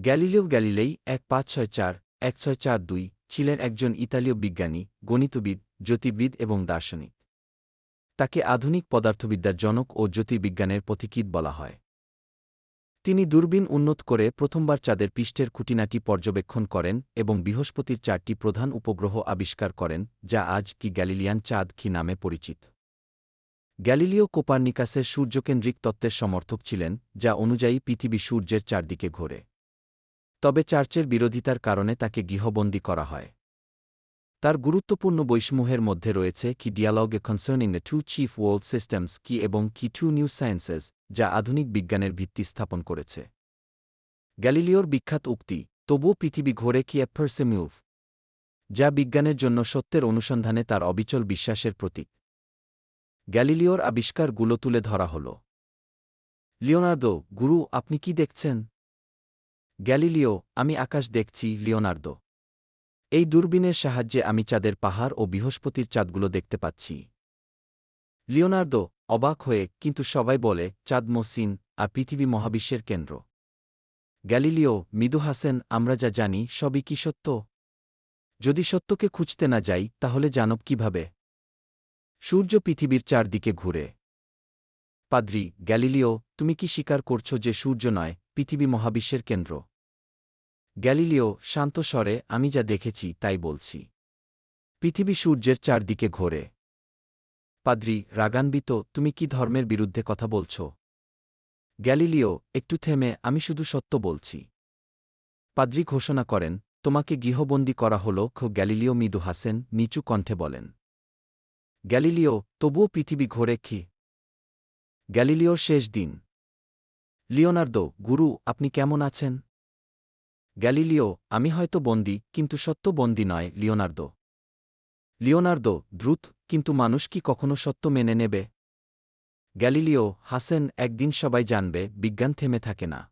Galileo Galilei এক পাঁচ ছয় চার, এক ছয় চার দুই ছিলেন একজন ইতালীয় বিজ্ঞানী, গণিতবিদ, জ্যোতির্বিদ এবং দার্শনিক। তাকে আধুনিক পদার্থবিদ্যার জনক ও জ্যোতির্বিজ্ঞানের পথিকীত বলা হয়। তিনি দূরবীন উন্নত করে প্রথমবার চাঁদের পৃষ্ঠের খুঁটিনাটি পর্যবেক্ষণ করেন এবং বৃহস্পতির চারটি প্রধান উপগ্রহ আবিষ্কার করেন, যা আজ কি গ্যালিলিয়ান চাঁদ কি নামে পরিচিত। গ্যালিলিও কোপার্নিকাসের সূর্যকেন্দ্রিক তত্ত্বের সমর্থক ছিলেন, যা অনুযায়ী পৃথিবী সূর্যের চারদিকে ঘোরে। তবে চার্চের বিরোধিতার কারণে তাকে গৃহবন্দী করা হয়। তার গুরুত্বপূর্ণ বৈষম্যের মধ্যে রয়েছে কি ডিয়ালগে concerning the two chief world systems কি এবং কি টু নিউ সায়েন্সেস যা আধুনিক বিজ্ঞানের ভিত্তি স্থাপন করেছে। গ্যালিলিওর বিখ্যাত উক্তি, তবুও পৃথিবী ঘোরে কি অ্যাফার্সে মুভ যা বিজ্ঞানের জন্য সত্যের অনুসন্ধানে তার অবিচল বিশ্বাসের প্রতীক। গ্যালিলিওর আবিষ্কারগুলো তুলে ধরা হল। লিওনার্দো, গুরু, আপনি কি দেখছেন? গ্যালিলিও, আমি আকাশ দেখছি, লিওনার্দো। এই দূরবীনের সাহায্যে আমি চাঁদের পাহাড় ও বৃহস্পতির চাঁদগুলো দেখতে পাচ্ছি। লিওনার্দো, অবাক হয়ে, কিন্তু সবাই বলে, চাঁদ মসিন আর পৃথিবী মহাবিশ্বের কেন্দ্র। গ্যালিলিও, মৃদু হাসেন, আমরা যা জানি, সবই কি সত্য? যদি সত্যকে খুঁজতে না যাই, তাহলে জানব কীভাবে? সূর্য পৃথিবীর চারদিকে ঘুরে। পাদ্রি, গ্যালিলিও, তুমি কি স্বীকার করছ যে সূর্য নয় পৃথিবী মহাবিশ্বের কেন্দ্র। গ্যালিলিও, শান্ত স্বরে, আমি যা দেখেছি, তাই বলছি। পৃথিবী সূর্যের চারদিকে ঘোরে। পাদ্রি, রাগান্বিত, তুমি কি ধর্মের বিরুদ্ধে কথা বলছ? গ্যালিলিও, একটু থেমে, আমি শুধু সত্য বলছি। পাদ্রি ঘোষণা করেন, তোমাকে গৃহবন্দী করা হল, খো গ্যালিলিও মৃদু হাসেন, নিচু কণ্ঠে বলেন। গ্যালিলিও, তবুও পৃথিবী ঘোরে কি? গ্যালিলিওর শেষ দিন। লিওনার্দো, গুরু, আপনি কেমন আছেন? গ্যালিলিও, আমি হয়তো বন্দি, কিন্তু সত্য বন্দি নয়, লিওনার্দো। লিওনার্দো, দ্রুত, কিন্তু মানুষ কি কখনো সত্য মেনে নেবে? গ্যালিলিও, হাসেন, একদিন সবাই জানবে, বিজ্ঞান থেমে থাকে না।